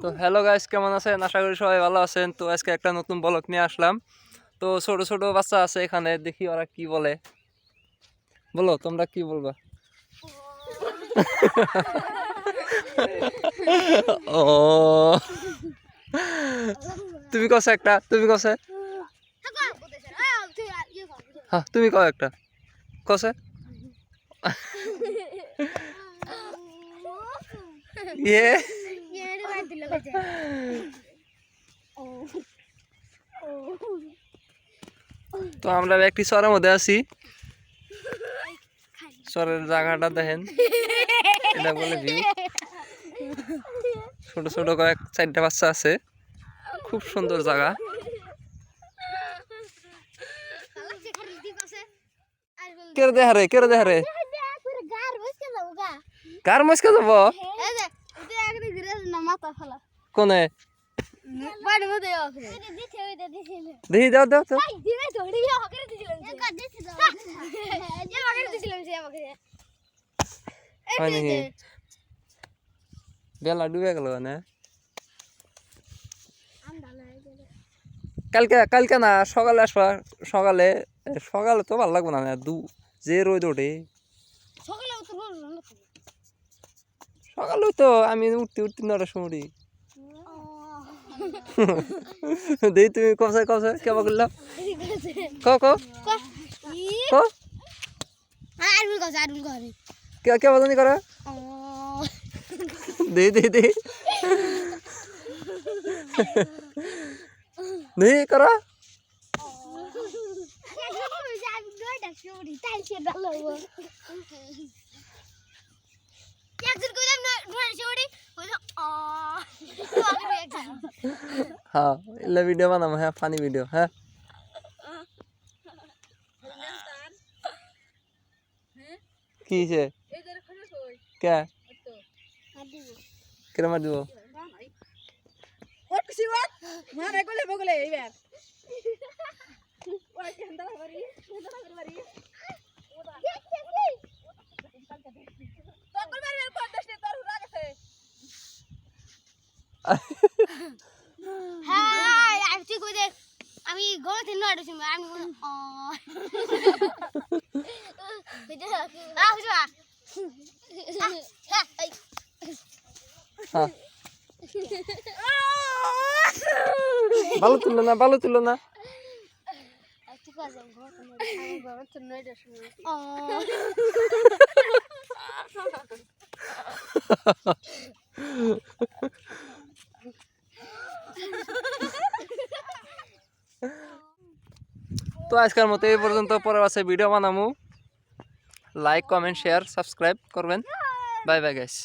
তো hello guys কেমন আছেন? আশা করি সবাই ভালো আছেন। তো আজকে একটা নতুন ব্লগ নিয়ে আসলাম। তো ছোট ছোট বাচ্চা আছে এখানে দেখি ওরা কি বলে। বলো তোমরা কি বলবা? ও। তুমি কস একটা তুমি কসে হ্যাঁ তুমি কও একটা। কসে ইয়ে। তো আমরা একটি চরের মধ্যে আছি চরের জায়গাটা দেখেন এটা বলে ভিউ ছোট ছোট কয়েক চারটা বাচ্চা আছে খুব সুন্দর জায়গা কেরে দেখা রে কেরে দেখা রে কার মস্কা যাব কোনে? দেখি দাও দাও তো বেলা ডুবে গেল না? কালকে কালকে না সকালে আসবা সকালে সকালে তো ভালো লাগবে না না দু যে রোদ ওঠে। সকালে তো আমি উঠতে উঠতে উঠি। দেই তুমি কসে কসে কেবা করলাম ক ক ক কে কেবা জানি করে। দে দে দে দে করা হ্যাঁ এলা ভিডিও বানাবো হ্যাঁ ফানি ভিডিও হ্যাঁ কি হয়েছে কে কিরম মার দিব আমি নয় সময় আমি ভালো তুলো না ভালো তুলো না তো আজকের মতো এই পর্যন্ত, পরের আছে ভিডিও বানামু। লাইক কমেন্ট শেয়ার সাবস্ক্রাইব করবেন। Bye bye guys